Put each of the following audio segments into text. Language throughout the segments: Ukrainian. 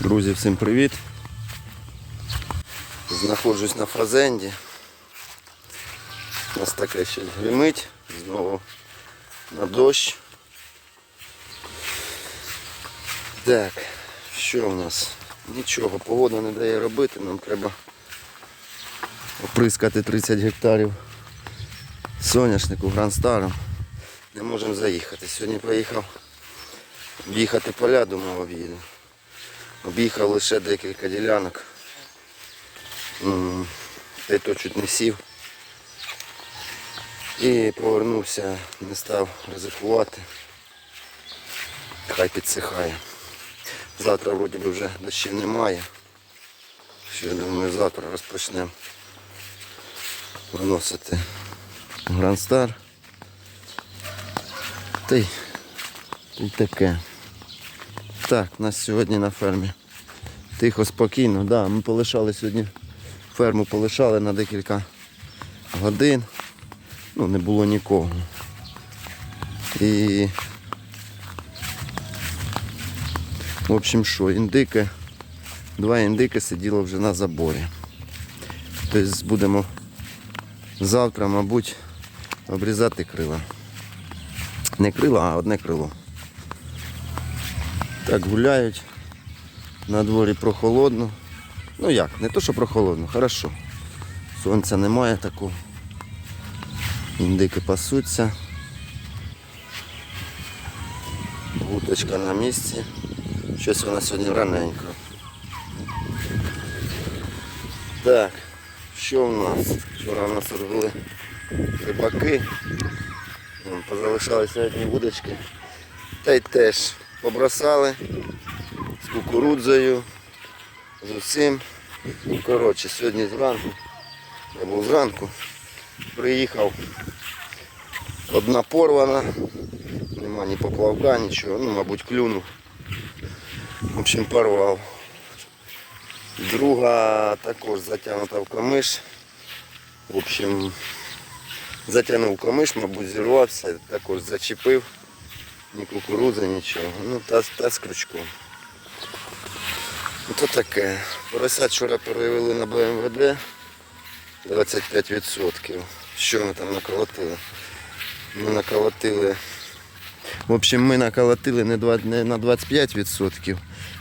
Друзі, всім привіт! Знаходжусь на фазенді. У нас таке ще гримить, знову на дощ. Так, що у нас? Нічого, погода не дає робити, нам треба оприскати 30 гектарів соняшнику грандстаром. Не можемо заїхати. Сьогодні поїхав об'їхати поля, думав об'їду. Об'їхав лише декілька ділянок. Й то чуть не сів. І повернувся, не став ризикувати. Хай підсихає. Завтра вроді би вже дощів немає. Що я думаю, завтра розпочнемо виносити Грандстар. Та й таке. Так, у нас сьогодні на фермі. Тихо, спокійно, да, ми полишали сьогодні. Ферму полишали на декілька годин. Ну, не було нікого. І в общем що, індики, два індики сиділо вже на заборі. Тобто будемо завтра, мабуть, обрізати крила. Не крила, а одне крило. Так гуляють. На дворі прохолодно. Ну як, не то, що прохолодно, хорошо. Сонця немає такого. Індики пасуться. Гуточка на місці. Щось вона сьогодні раненько. Так, що в нас? Вчора в нас робили рибаки. Позалишалися одні вудочки. Та й теж побросали з кукурудзою, з усім. Ну, Коротше, сьогодні зранку, я був зранку, приїхав. Одна порвана, нема ні поплавка, нічого, ну, мабуть, клюнув. В общем, порвав. Друга також затягнута в камиш. В общем, затягнув камиш, мабуть, зірвався, також зачепив. Ні кукурудзи, нічого. Ну, та, та з крючком. Ну, То таке. Поросят вчора перевели на БМВД 25%. Що ми там наколотили? Ми наколотили. В общем, ми наколотили не на 25%,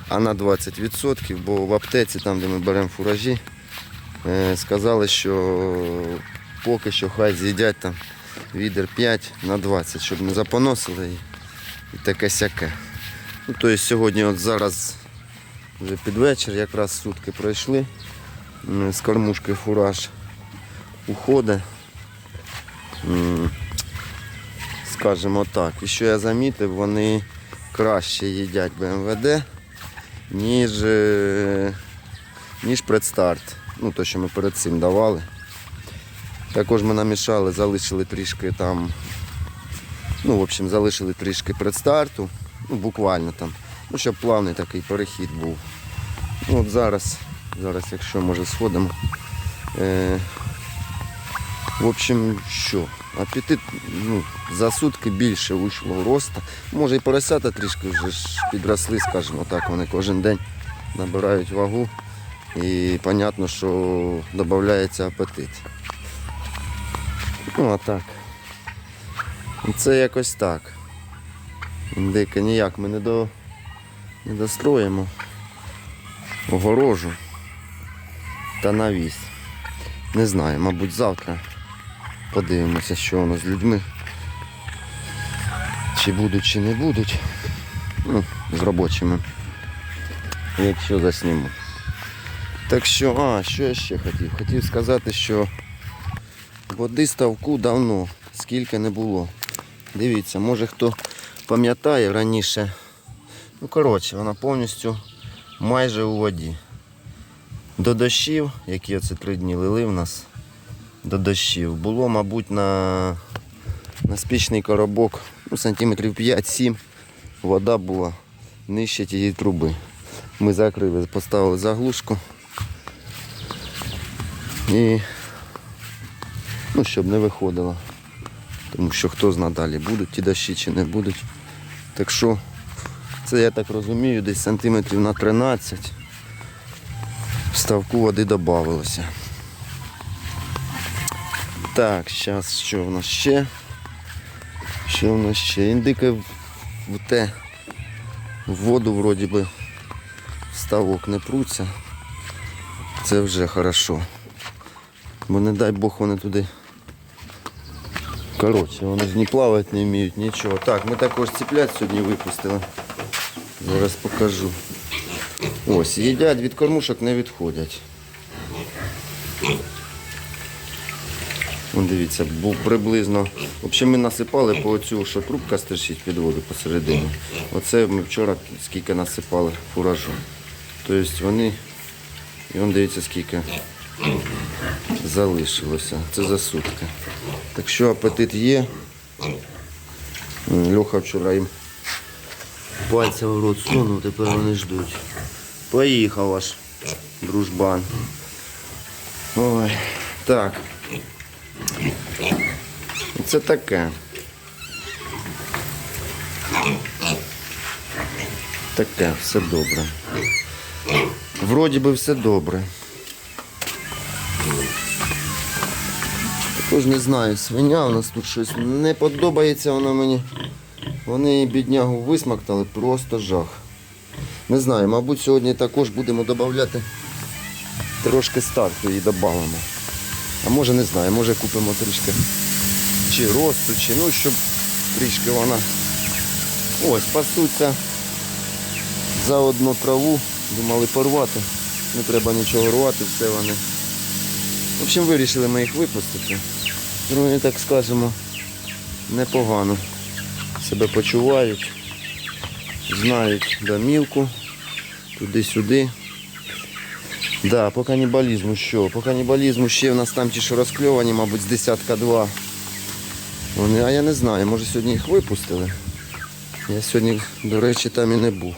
а на 20%, бо в аптеці, там де ми беремо фуражі, е, сказали, що поки що хай з'їдять там відер 5 на 20, щоб не запоносили і, і таке сяке. Ну, тобто сьогодні от зараз вже під вечір, якраз сутки пройшли. З кормушки фураж уходить. Скажімо так. І що я замітив, вони краще їдять БМВД, ніж, е, ніж предстарт. Ну, то, що ми перед цим давали. Також ми намішали, залишили трішки там. Ну, в общем, залишили трішки предстарту. Ну, буквально там. Ну, щоб плавний такий перехід був. Ну, от зараз, зараз, якщо може сходимо. Е, в общем, що? Апетит ну, за сутки більше вийшло росту. Може і поросята трішки вже ж підросли, скажімо так, вони кожен день набирають вагу. І зрозуміло, що додається апетит. Ну а так. Це якось так. Індика ніяк ми не, до, не достроїмо огорожу та навіс. Не знаю, мабуть, завтра подивимося, що воно з людьми. Чи будуть, чи не будуть. Ну, з робочими. Якщо засніму. Так що, а, що я ще хотів? Хотів сказати, що води ставку давно, скільки не було. Дивіться, може хто пам'ятає раніше. Ну, коротше, вона повністю майже у воді. До дощів, які оце три дні лили в нас, до дощів, було, мабуть, на, на спічний коробок ну, сантиметрів 5-7 вода була нижче тієї труби. Ми закрили, поставили заглушку. І ну, щоб не виходило. Тому що хто зна далі, будуть ті дощі чи не будуть. Так що Це я так розумію, десь сантиметрів на 13. В ставку води додавалося. Так, зараз що в нас ще? Що в нас ще? Індики в, те в воду вроді би ставок не пруться. Це вже хорошо. Бо не дай Бог вони туди. Коротше, вони ні плавати не вміють, нічого. Так, ми також ціплять сьогодні випустили. Зараз покажу. Ось, їдять від кормушок, не відходять. Вон дивіться, був приблизно. Взагалі ми насипали по оцю, що трубка стирчить під воду посередині. Оце ми вчора скільки насипали фуражу. Тобто вони, і вон дивіться скільки залишилося. Це за сутки. Так що апетит є. Льоха вчора їм пальця в рот сунув, тепер вони ждуть. Поїхав ваш дружбан. Ой, так. Це таке. Таке, все добре. Вроді би все добре. Також не знаю, свиня у нас тут щось не подобається вона мені. Вони її, біднягу висмактали, просто жах. Не знаю, мабуть, сьогодні також будемо додати трошки старту і додамо. А може не знаю, може купимо трішки чи росту, чи ну, щоб трішки вона ось пасуться за одну траву. Думали порвати. Не треба нічого рвати, все вони. В общем, вирішили ми їх випустити. Ну, так скажемо, непогано себе почувають, знають домівку, туди-сюди. Да, по канібалізму що? По канібалізму ще в нас там ті, що розкльовані, мабуть, з десятка два. Вони, а я не знаю, може сьогодні їх випустили. Я сьогодні, до речі, там і не був.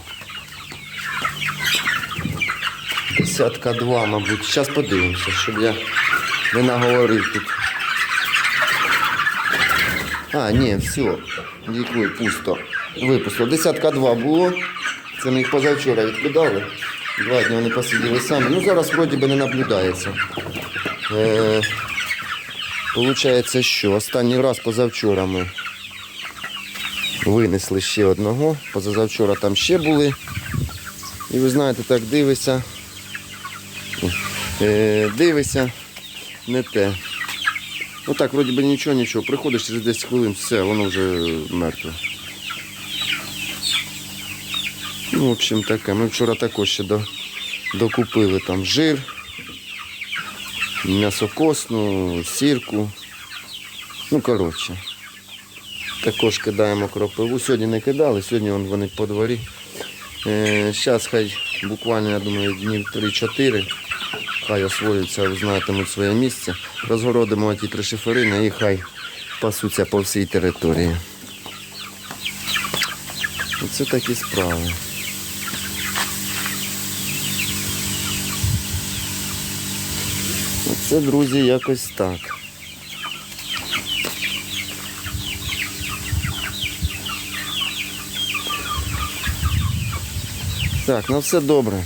Десятка два, мабуть. Зараз подивимося, щоб я не наговорив тут. А, ні, все. Дякую, пусто. Випустило. Десятка два було. Це ми їх позавчора відкидали. Два дні вони посиділи самі. Ну зараз вроді би не наблюдається. Е, Получається, що останній раз позавчора ми винесли ще одного. Позавчора там ще були. І ви знаєте, так дивишся. Е, дивишся, не те. Ну так, вроді би нічого, нічого. Приходиш через 10 хвилин, все, воно вже мертве. Ну, в общем, таке. Ми вчора також ще до, докупили там жир, м'ясокосну, сірку. Ну, коротше. Також кидаємо кропиву. Сьогодні не кидали, сьогодні вон вони по дворі. Зараз хай буквально, я думаю, днів 3-4. Хай освоюються, знатимуть своє місце. Розгородимо ті три шиферини і хай пасуться по всій території. Оце такі справи. Оце, друзі, якось так. Так, ну все добре.